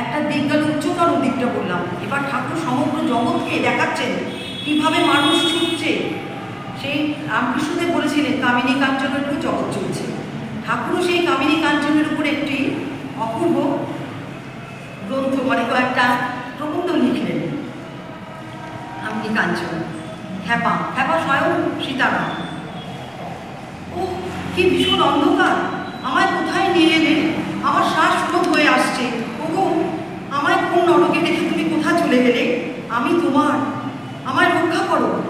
একটা দিক গেল উচ্চতর দিকটা বললাম। এবার ঠাকুর সমগ্র জগৎকে দেখাচ্ছেন, কীভাবে মানুষ ছুটছে। সেই রামকৃষ্ণদেব বলেছিলেন, কামিনী কাঞ্চনের উপর জগৎ চলছে। ঠাকুরও সেই কামিনী কাঞ্চনের উপর একটি অপূর্ব গ্রন্থ মানে কয়েকটা প্রবন্ধ লিখলেন। কামিনী কাঞ্চন হ্যাপা খ্যাপা স্বয়ং সীতারাম। ও কি ভীষণ অন্ধকার। আমায় কোথায় নিয়ে এলে? আমার শ্বাসরোধ হয়ে আমায় কোন নরকে দেখে তুমি কোথা চলে গেলে? আমি তোমার। আমায় রক্ষা করো।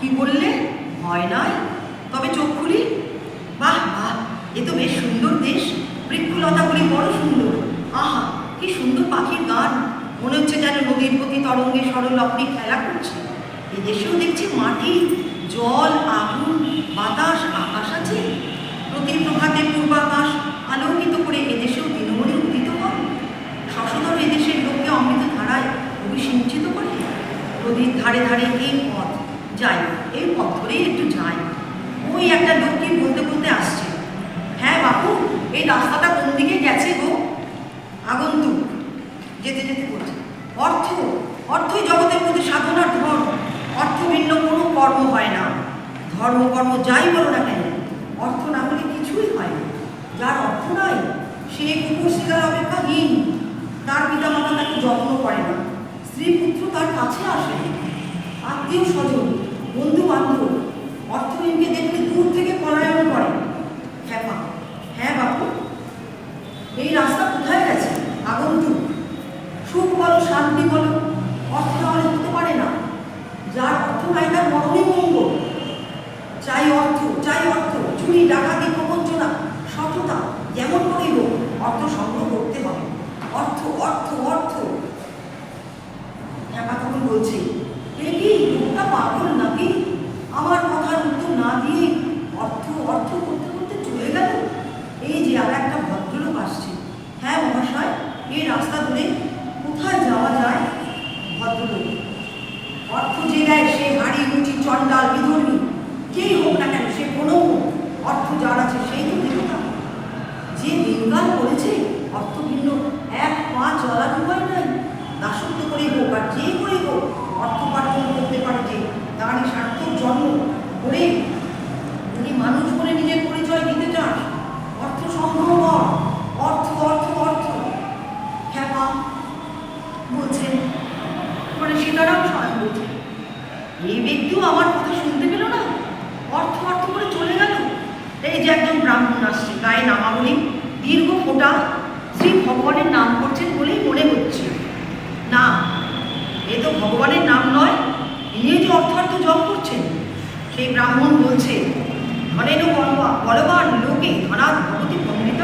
কি বললে? ভয় নাই। তবে চোখ খুলি। বাহ বাহ, এ তো বেশ সুন্দর দেশ। বৃক্ষলতাগুলি বড় সুন্দর। আহা, কি সুন্দর পাখির গান। মনে হচ্ছে যেন নদীর প্রতি তরঙ্গে সরল আপনি খেলা করছে। এদেশেও দেখছি মাটি, জল, আগুন, বাতাস, আকাশ আছে। প্রতি প্রভাতে পূর্বাকাশ আলোকিত করে এদেশেও নদীর ধারে ধারে এই পথ যাই, এই পথ ধরেই একটু যাই। ওই একটা লোককে বলতে বলতে আসছে হ্যাঁ বাপু, এই রাস্তাটা কোন দিকে গেছে গো? আগন্তুক। যেতে যেতে বলছে, অর্থ, অর্থই জগতের মধ্যে সাধনার ধর্ম। অর্থ ভিন্ন কোনো কর্ম হয় না। ধর্ম, কর্ম যাই বলো না কেন, অর্থ না হলে কিছুই হয় না। যার অর্থ নাই, সে কুকুর শিকার অপেক্ষাহীন। তার পিতা মাতা তাকে যত্ন করে না। স্ত্রী পুত্র তার কাছে আসে। আত্মীয় স্বজন বন্ধু বান্ধব অর্থহীনকে দেখলে দূর থেকে পলায়ন করে। হ্যাঁ মা হ্যাঁ বাপু, এই রাস্তা কোথায় গেছে? আগন্তুক। সুখ বলো, শান্তি বলো, অর্থ তাহলে হতে পারে না। যার অর্থ নাই তার মরণই মঙ্গল। চাই অর্থ চাই অর্থ, চুরি, ডাকাতি, প্রবঞ্চনা, সততা, যেমন করেই হোক, অর্থ সংগ্রহ করতে হবে। অর্থ অর্থ অর্থ। হ্যাঁ তখন বলছে। কি, লোকটা পাগল নাকি? আমার কথার উত্তর না দিয়ে অর্থ অর্থ করতে করতে চলে গেল? এই যে আর একটা ভদ্রলোক আসছে। হ্যাঁ মহাশয়, এই রাস্তা ধরে কোথায় যাওয়া যায়? ভদ্রলোক। অর্থ যে দেয় সে হাড়ি রুচি চণ্ডাল, বিধর্মী। যেই হোক না কেন, সে কোনো অর্থ যার আছে সেই তো দেবতা যে দিনকাল করেছে, অর্থ ভিন্ন। এক পা চলার উপায় নাই। দাসত্ব করে যে করে হোক অর্থ উপার্জন করতে পারে যে। তারই সার্থক জন্ম করে যদি মানুষ বলে নিজের পরিচয় দিতে চান অর্থ সংগ্রহ কর। অর্থ অর্থ অর্থ। হ্যাঁ বলছেন। মানে সীতারাম স্বয়ং বলছে এই ব্যক্তিও আমার কথা শুনতে পেল না। অর্থ অর্থ করে চলে গেল। এই যে একজন ব্রাহ্মণ আসছে, গায়ে নামাবলী দীর্ঘ ফোঁটা শ্রী ভগবানের নাম করছেন বলেই মনে হচ্ছে। না এ তো ভগবানের নাম নয়, ইনি যে অর্থার্থ জপ করছেন। সেই ব্রাহ্মণ বলছে বলবা, বলবান লোকে ধনাৎ ভগতি পণ্ডিত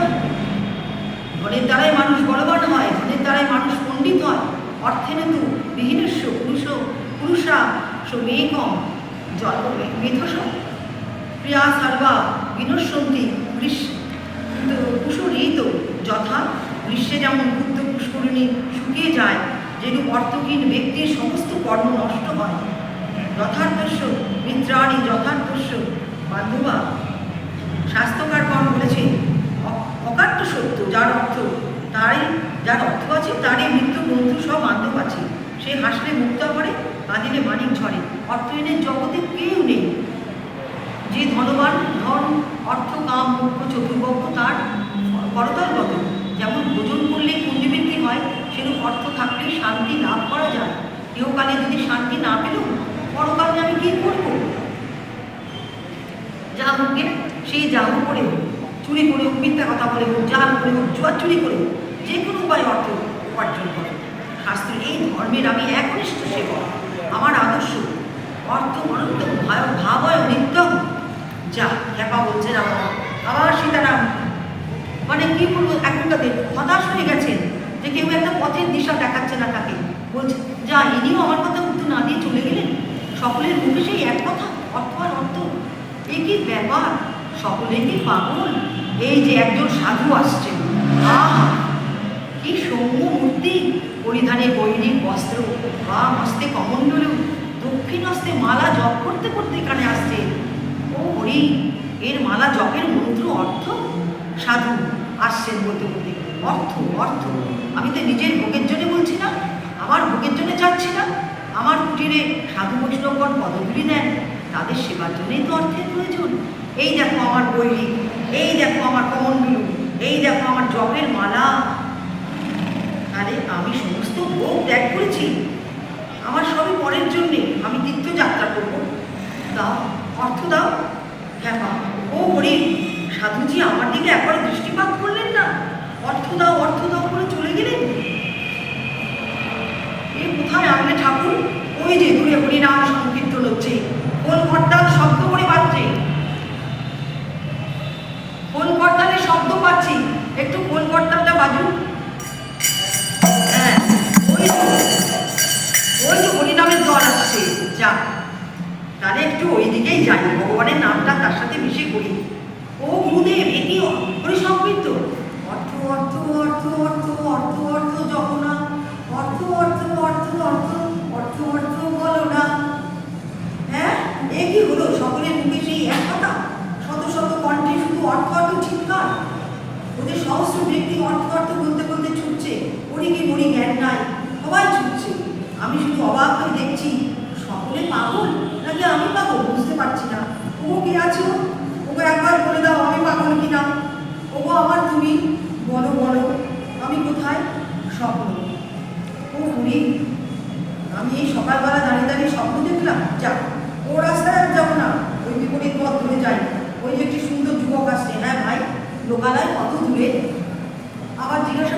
ধনের দ্বারাই মানুষ বলবান হয়, ধনের দ্বারাই মানুষ পণ্ডিত হয়। অর্থেন তু বিহীনস্য, পুরুষ, পুরুষা, সমেকম জল মেধস। প্রিয়া সর্বা, বিনশ্যন্তি গ্রীষ্ম কুশরীত যথা, গ্রীষ্মে যেমন বুদ্ধ পুষ্করিণী শুকিয়ে যায় যেরূপ অর্থহীন ব্যক্তির সমস্ত কর্ম নষ্ট হয়। যথার্থস্য মিত্রাণী যথার্থস্য বান্ধবা স্বাস্থ্যকারগণ বলেছে, অ- অকাট্য সত্য, যার অর্থ তারই, যার অর্থ আছে তারই মৃত্যু বন্ধু সব বান্ধব আছে। সে হাসলে মুক্তা করে কাঁদিলে মানিক ঝরে। অর্থহীনের জগতে কেউ নেই। যে ধনবান, ধন, অর্থ, কাম, মুখ্য চতুর্বক্ষ তার করতলগত। যেমন ভোজন অর্থ থাকলে শান্তি লাভ করা যায়। ইহকালে যদি শান্তি না পেলেও পরকালে আমি কী করব? যা হোক সেই যা হোক করে হোক, চুরি করে হোক, মিথ্যা কথা বলে হোক, জাল করে হোক, জুয়া চুরি করে যে কোনো উপায় অর্থ উপার্জন করে। শাস্ত্র এই ধর্মের আমি একনিষ্ঠ সেবক। আমার আদর্শ অর্থ অনন্ত ভয় ভাবয় নিত্যম যা হ্যাপা বলছেন আবার আবার সীতারাম। মানে কি বলব এখনকার দিন হতাশ হয়ে গেছেন যে কেউ একটা পথের দিশা দেখাচ্ছে না তাকে। বলছে, যা, ইনিও আমার কথা উত্তর না দিয়ে চলে গেলেন? সকলের মুখে সেই এক কথা, অর্থ আর অর্থ। এ কি ব্যাপার? সকলে কি পাগল? এই যে একজন সাধু আসছেন আহা! কি সৌম্য মূর্তি। পরিধানে বৈরিক বস্ত্র বা মস্তে কমণ্ডল, দক্ষিণ হস্তে মালা জপ করতে করতে এখানে আসছে। ও হরি, এর মালা জপের মন্ত্র অর্থ? সাধু, আসছেন বলতে বলতে। অর্থ অর্থ। আমি তো নিজের ভোগের জন্য বলছি না, আমার ভোগের জন্য চাচ্ছি না। আমার কুটিরে সাধু বৈষ্ণবগণ পদগুলি দেন তাদের সেবার জন্যই তো অর্থের প্রয়োজন। এই দেখো আমার বৈরিক এই দেখো আমার কমণ্ডলু, এই দেখো আমার জপের মালা। আরে, আমি সমস্ত ভোগ ত্যাগ করেছি। আমার সবই পরের জন্যে, আমি তীর্থযাত্রা করব। দাও, অর্থ দাও। হ্যাঁ ও হরি, সাধুজি আমার দিকে একবার অর্থ দাও অর্থ দাও করে চলে গেলেন এ কোথায় আনলে ঠাকুর? ওই যে দূরে হরিনাম সংকীর্তন হচ্ছে। কোন হরতাল শব্দ করে বাজছে? কোন হরতালের শব্দ পাচ্ছি? একটু কোন হরতালটা বাজুক? হ্যাঁ ওই ওই তো হরিনামের দল আসছে। যা, তাহলে একটু ওই দিকেই যাই। ভগবানের নামটা তার সাথে মিশে করি। ও গুরুদেব এটি হরি ওদের সহস্র ব্যক্তি অর্থ অর্থ বলতে বলতে ছুটছে। ওরি কি মরি জ্ঞান নাই, সবাই ছুটছে। আমি শুধু অবাক হয়ে দেখছি, সকলে পাগল? নাকি আমি পাগল? বুঝতে পারছি না। ও কে আছো? ওকে একবার বলে দাও, আমি পাগল কিনা? ওগো আমার তুমি? বলো বলো। আমি কোথায়? স্বপ্ন। ও হরি আমি এই সকালবেলা দাঁড়িয়ে দাঁড়িয়ে স্বপ্ন দেখলাম? যা ও রাস্তায় আর যাব না। ওই বিপরীত পথ ধরে যাই। ওই যে একটি সুন্দর যুবক আসছে। হ্যাঁ ভাই লোকালয় কত দূরে? আবার জিজ্ঞাসা